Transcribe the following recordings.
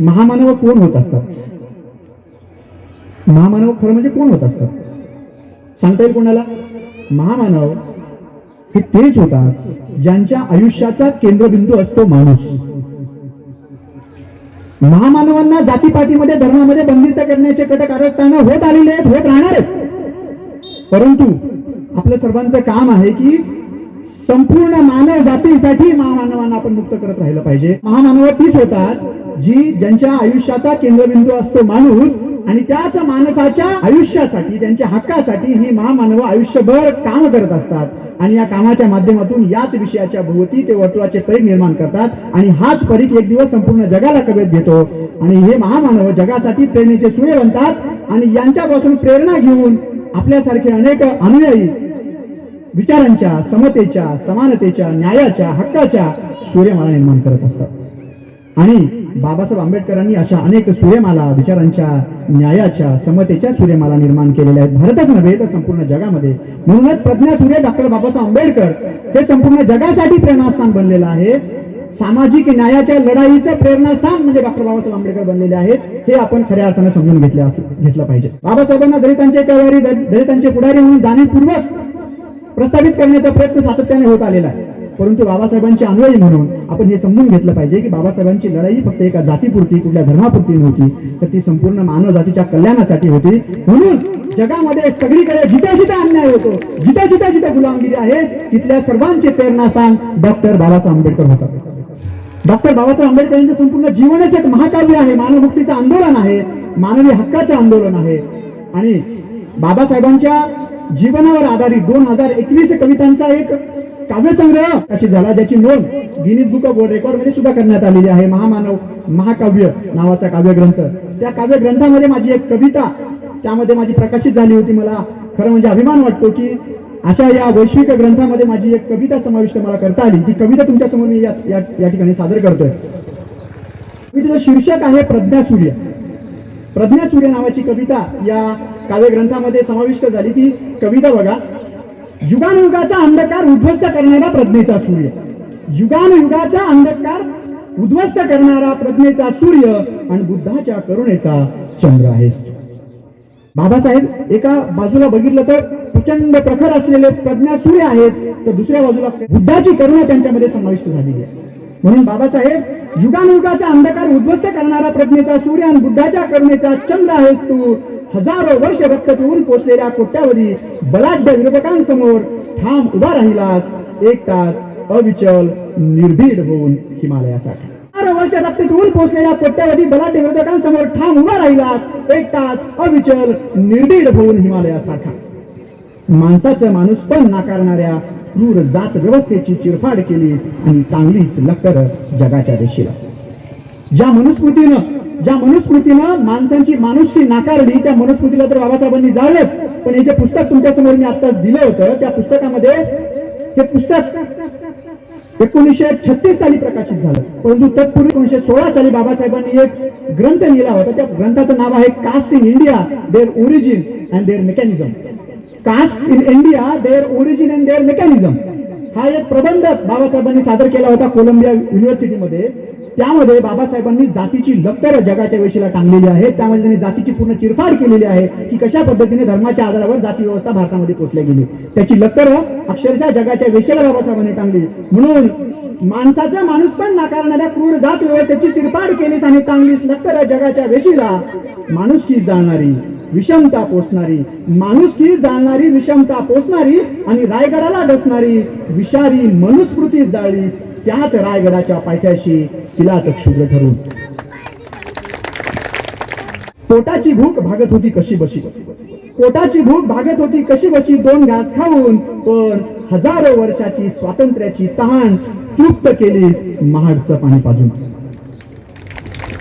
महामानव कोण होत असतात? महामानव खरं म्हणजे कोण होत असतात? सांगता येईल कोणाला? महामानव हे तेच होतात ज्यांच्या आयुष्याचा केंद्रबिंदू असतो माणूस. महामानवांना जातीपातीमध्ये धर्मामध्ये बंदिस्त करण्याचे कटक कारस्थानं होत आलेले आहेत होत राहणार आहेत. परंतु आपलं सर्वांचं काम आहे की संपूर्ण मानव जातीसाठी महामानवांना आपण मुक्त करत राहिलं पाहिजे. महामानव तीच होतात जी ज्यांच्या आयुष्याचा केंद्रबिंदू असतो माणूस आणि त्याच माणसाच्या आयुष्यासाठी त्यांच्या हक्कासाठी ही महामानव आयुष्यभर काम करत असतात. आणि या कामाच्या माध्यमातून याच विषयाच्या भोवती ते वर्तुळाचे परीख निर्माण करतात. आणि हाच परीख एक दिवस संपूर्ण जगाला कवेत घेतो. आणि हे महामानव जगासाठी प्रेरणेचे सूर्य बनतात. आणि यांच्यापासून प्रेरणा घेऊन आपल्यासारखे अनेक अनुयायी विचारांच्या समतेच्या समानतेच्या न्यायाच्या हक्काच्या सूर्यमाला निर्माण करत असतात. आणि बाबासाहेब आंबेडकरांनी अशा अनेक सूर्यमाला विचारांच्या न्यायाच्या समतेच्या सूर्यमाला निर्माण केलेल्या आहेत. भारतच नव्हे तर संपूर्ण जगामध्ये. म्हणूनच प्रज्ञा सूर्य डॉक्टर बाबासाहेब आंबेडकर हे संपूर्ण जगासाठी प्रेरणास्थान बनलेलं आहे. सामाजिक न्यायाच्या लढाईचं प्रेरणास्थान म्हणजे डॉक्टर बाबासाहेब आंबेडकर बनलेले आहेत. हे आपण खऱ्या अर्थानं समजून घेतले घेतलं पाहिजे. बाबासाहेबांना दलितांचे कवारी दलितांचे पुढारी म्हणून जाणीवपूर्वक प्रस्तावित करण्याचा प्रयत्न सातत्याने होत आलेला आहे. परंतु बाबासाहेबांचे अनुयायी म्हणून आपण हे समजून घेतलं पाहिजे की बाबासाहेबांची लढाई फक्त एका जातीपुरती कुठल्या धर्मापुरती नव्हती तर ती संपूर्ण मानव जातीच्या कल्याणासाठी होती. म्हणून जगामध्ये सगळीकडे जिथे जिथे अन्याय होतो जिथे जिथे जिथे गुलामगिरी आहे तिथल्या सर्वांचे प्रेरणास्थान डॉक्टर बाबासाहेब आंबेडकर होता डॉक्टर बाबासाहेब आंबेडकर यांचं संपूर्ण जीवनच एक महाकाव्य आहे. मानवमुक्तीचं आंदोलन आहे मानवी हक्काचं आंदोलन आहे. आणि बाबासाहेबांच्या जीवनावर आधारित दोन हजार एकवीस कवितांचा एक काव्यसंग्रह अशी झाला ज्याची नोंद गिनीज बुक ऑफ वर्ल्ड रेकॉर्डमध्ये सुद्धा करण्यात आलेली आहे. महामानव महाकाव्य नावाचा काव्यग्रंथ. त्या काव्यग्रंथामध्ये माझी एक कविता त्यामध्ये माझी प्रकाशित झाली होती. मला खरं म्हणजे अभिमान वाटतो की अशा या वैश्विक ग्रंथामध्ये माझी एक कविता समाविष्ट मला करता आली. ती कविता तुमच्यासमोर मी या या- ठिकाणी सादर करतोय. मी तिचं शीर्षक आहे प्रज्ञा सूर्य. प्रज्ञा सूर्य नावाची कविता या काव्यग्रंथामध्ये समाविष्ट झाली. ती कविता बघा. युगानुयुगाचा अंधकार उद्ध्वस्त करणारा प्रज्ञेचा सूर्य. युगानुयुगाचा अंधकार उद्ध्वस्त करणारा प्रज्ञेचा सूर्य आणि बुद्धाच्या करुणेचा चंद्र आहे बाबासाहेब एका बाजूला बघितलं तर प्रचंड प्रखर असलेले प्रज्ञा सूर्य आहेत तर दुसऱ्या बाजूला बुद्धाची करुणा त्यांच्यामध्ये समाविष्ट झालेली आहे. म्हणून बाबासाहेब युगानुयुगाचा अंधकार उद्ध्वस्त करणारा प्रज्ञेचा सूर्य आणि बुद्धाच्या करुणेचा चंद्र आहेस तू. हजारो वर्ष रक्त पिऊन पोचलेल्या कोट्यावधी बलाढ्य विरोधकांसमोर ठाम उभा राहिलास एक तास अविचल निर्भीड होऊन हिमालयासाठी. हजारो वर्ष रक्त पिऊन पोचलेल्या कोट्यावधी बलाढ्य विरोधकांसमोर ठाम उभा राहिलास एक तास अविचल निर्भीड होऊन हिमालयासारखा माणसाचं माणूस पण नाकारणाऱ्या क्रूर जात व्यवस्थेची चिरफाड केली आणि चांगलीच लक्कर जगाच्या देशीला. ज्या मनुस्मृतीनं ज्या मनुस्मृतीनं माणसांची माणुसकी नाकारली त्या मनुस्मृतीला तर बाबासाहेबांनी जाळलंच. पण हे जे पुस्तक तुमच्यासमोर मी आता दिलं होतं त्या पुस्तकामध्ये हे पुस्तक एकोणीसशे छत्तीस साली प्रकाशित झालं. परंतु तत्पूर्वी एकोणीसशे सोळा साली बाबासाहेबांनी एक ग्रंथ लिहिला होता. त्या ग्रंथाचं नाव आहे caste in India their origin and their mechanism caste in India their origin and their mechanism हा एक प्रबंध बाबासाहेबांनी सादर केला होता कोलंबिया युनिव्हर्सिटीमध्ये त्यामध्ये बाबासाहेबांनी जातीची लक्तर जगाच्या वेशीला टांगलेली आहे. त्यामध्ये त्यांनी जातीची पूर्ण चिरफाड केलेली आहे की कशा पद्धतीने धर्माच्या आधारावर जाती व्यवस्था भारतामध्ये पोचल्या गेली. त्याची लक्तर अक्षरशः जगाच्या वेशीला बाबासाहेबांनी टांगली. म्हणून माणसाचा माणूस पण नाकारणाऱ्या क्रूर जात व्यवस्थेची चिरफाड केलीस आणि टांगलीस लक्तर जगाच्या वेशीला. माणुसकी जाणारी विषमता पोचणारी माणुसकी जाणणारी विषमता पोचणारी आणि रायगडाला डसणारी विषारी मनुस्मृती जाळली त्याच रायगडाच्या पायथ्याशी तिला क्षुद्र ठरून पोटाची भूक भागत होती कशी बशी? पोटाची भूक भागत होती कशी बशी? दोन घास खाऊन पण हजारो वर्षाची स्वातंत्र्याची तहान तृप्त केली महाडचं पाणी पाजून.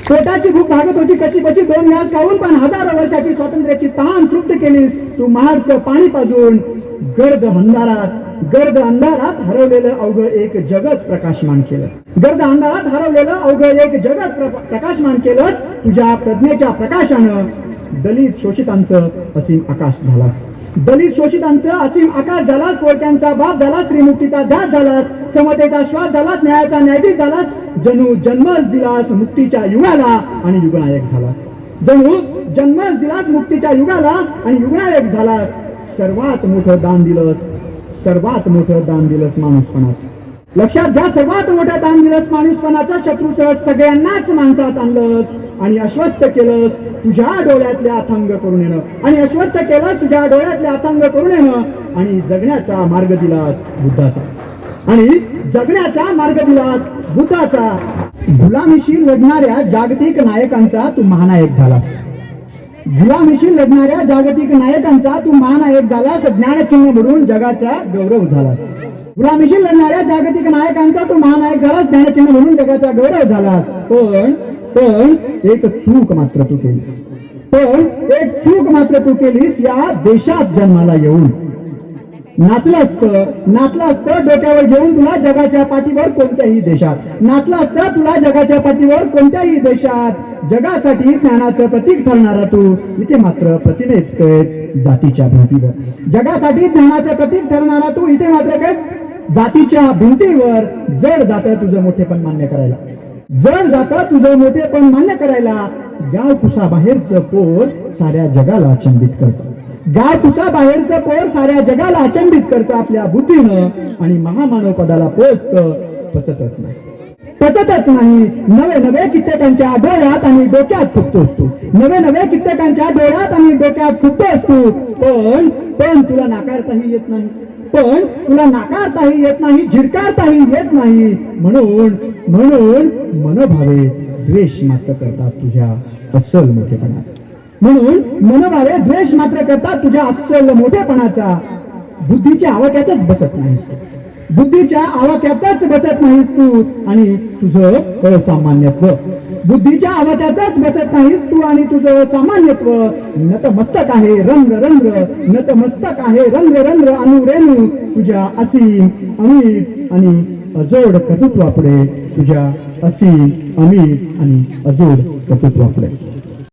पोटाची भूक भागत होती कशी बशी? दोन घास खाऊन पण हजारो वर्षाची स्वातंत्र्याची तहान तृप्त केलीस तू महाडचं पाणी पाजून. गर्द अंधारात गर्द अंधारात हरवलेलं अवघं एक जगच प्रकाशमान केलं गर्द अंधारात हरवलेलं अवघं एक जगच प्र- प्रकाशमान केलं तुझ्या प्रज्ञेच्या प्रकाशानं दलित शोषितांचं असीम आकाश झाला दलित शोषितांचं असीम आकाश झालाच चोरट्यांचा बाप झाला त्रिमुक्तीचा ध्यास झालाच समतेचा श्वास झालाच न्यायाचा न्यायाधीश झालास. जणू जन्मच दिलास मुक्तीच्या युगाला आणि युगनायक झालास. जणू जन्मच दिलास मुक्तीच्या युगाला आणि युगनायक झालास. सर्वात मोठं दान दिलंस सर्वात मोठं दान दिलंस माणूसपणाचं. लक्षात घ्या सर्वात मोठं दान दिलंस माणूसपणाचा शत्रूसह सगळ्यांनाच माणसात आणलंस आणि अस्वस्थ केलंस तुझ्या डोळ्यातले अथंग करून येणं आणि अस्वस्थ केलंस तुझ्या डोळ्यातले अथंग करून येणं आणि जगण्याचा मार्ग दिलास बुद्धाचा. आणि जगण्याचा मार्ग दिलास बुद्धाचा. गुलामीशी लढणाऱ्या जागतिक नायकांचा तू महानायक झाला गुलामीशी लढणाऱ्या जागतिक नायकांचा तू महानायक झालास ज्ञानचिन्ह म्हणून जगाचा गौरव झाला गुलामीशी लढणाऱ्या जागतिक नायकांचा तू महानायक झालास ज्ञानचिन्ह म्हणून जगाचा गौरव झालास. पण पण एक चूक मात्र तू केली पण एक चूक मात्र तू केलीस या देशात जन्माला येऊन. नाचलं असतं नाचलं असतं डोक्यावर घेऊन तुला जगाच्या पाठीवर कोणत्याही देशात. नाचलं असतं तुला जगाच्या पाठीवर कोणत्याही देशात. जगासाठी ज्ञानाचं प्रतीक ठरणारा तू. इथे मात्र प्रतिनिधित्व जातीच्या भिंतीवर. जगासाठी ज्ञानाचं प्रतीक ठरणारा तू इथे मात्र काय जातीच्या भिंतीवर. जड जातं तुझं मोठेपण मान्य करायला. जड जातं तुझं मोठेपण मान्य करायला. गाव कुसा बाहेरचं पोर साऱ्या जगाला अचंबित करतं. गाव तुझा बाहेरचं पोर साऱ्या जगाला अचंबित करतं आपल्या बुद्धीनं आणि महामानव पदाला पोचत पचतच नाही. पचतच नाही. नवे नवे कित्येकांच्या डोळ्यात आणि डोक्यात फुटतो असतो. नवे नवे कित्येकांच्या डोळ्यात आणि डोक्यात फुटतो असतो. पण पण तुला नाकारताही येत नाही. पण तुला नाकारताही येत नाही झिडकारताही येत नाही. म्हणून म्हणून मनभावे द्वेष मात्र करतात तुझ्या अस्सल मोठेपणा म्हणून मनोभावे द्वेष मात्र करता तुझ्या अस्सल मोठेपणाचा. बुद्धीच्या आवाक्यातच बसत नाही बुद्धीच्या आवाक्यातच बसत नाहीस तू आणि तुझं असामान्यत्व. बुद्धीच्या आवाक्यातच बसत नाहीस तू आणि तुझं सामान्यत्व नतमस्तक आहे रंग रंग नतमस्तक आहे रंग रंग अनुरेणू तुझ्या असीम अमीर आणि अजोड कर्तृत्वापुढे तुझ्या असीम अमीर आणि अजोड कर्तृत्वापुढे